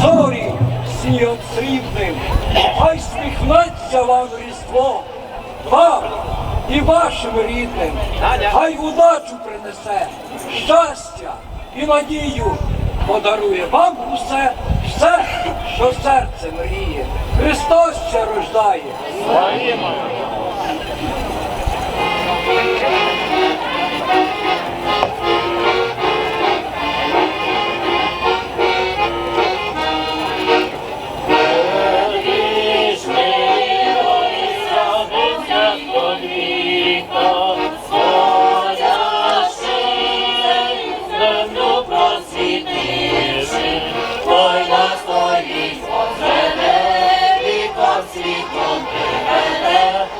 зорі снігом срібним, хай сміхнеться вам різдво, вам і вашим рідним, хай удачу принесе, щастя і надію подарує вам усе, все, що серце мріє. Христос ще рождає. 내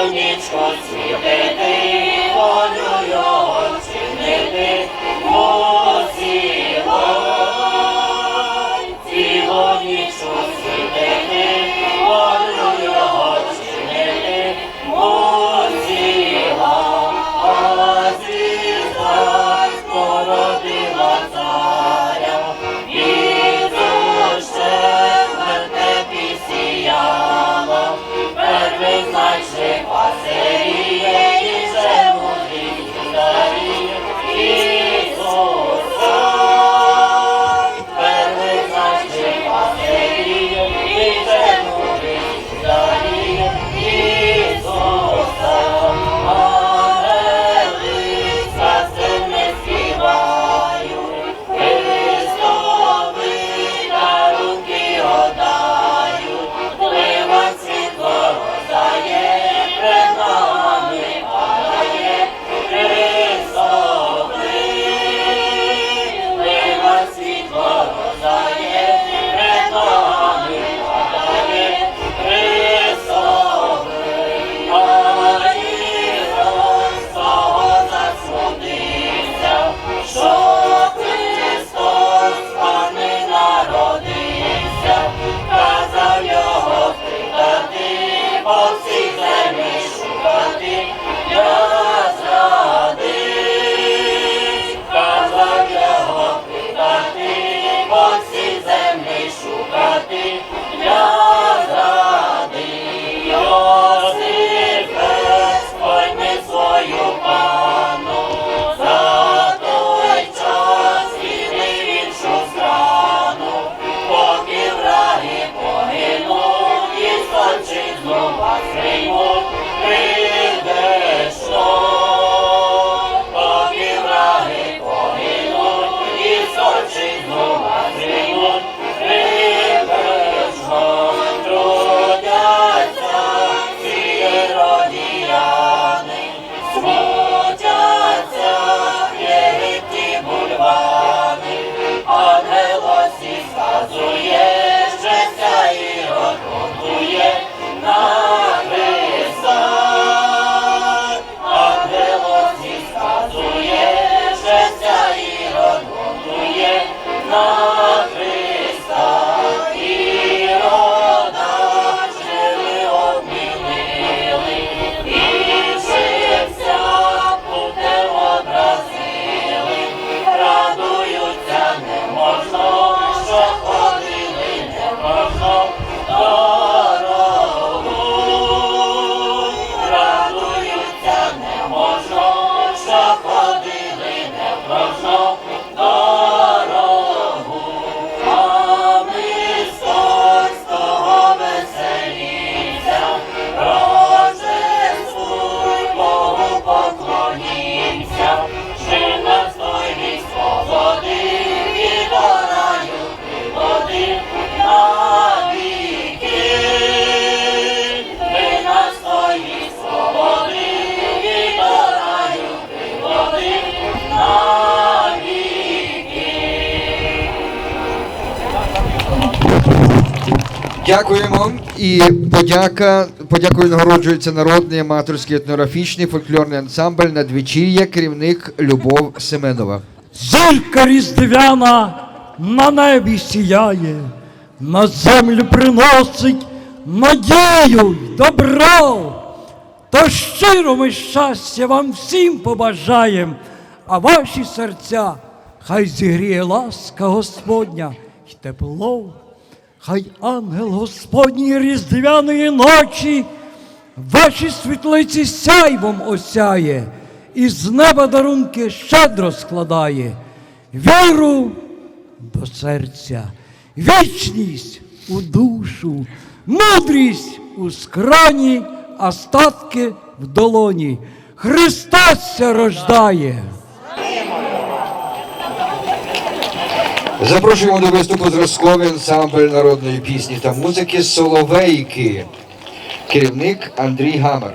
сонечко світити. Дякуємо. І подяка. Подякою нагороджується народний аматорський етнографічний фольклорний ансамбль Надвечір'я, керівник Любов Семенова. Зірка різдвяна на небі сіяє, на землю приносить надію й добро. Та щиро ми щастя вам всім побажаєм, а ваші серця хай зігріє ласка Господня й тепло. Хай ангел Господній різдвяної ночі ваші світлиці сяйвом осяє, і з неба дарунки щедро складає, віру до серця, вічність у душу, мудрість у скрані, а статки в долоні. Христос ся рождає. Запрошуємо до виступу зразковий ансамбль народної пісні та музики Соловейки. Керівник Андрій Гамер.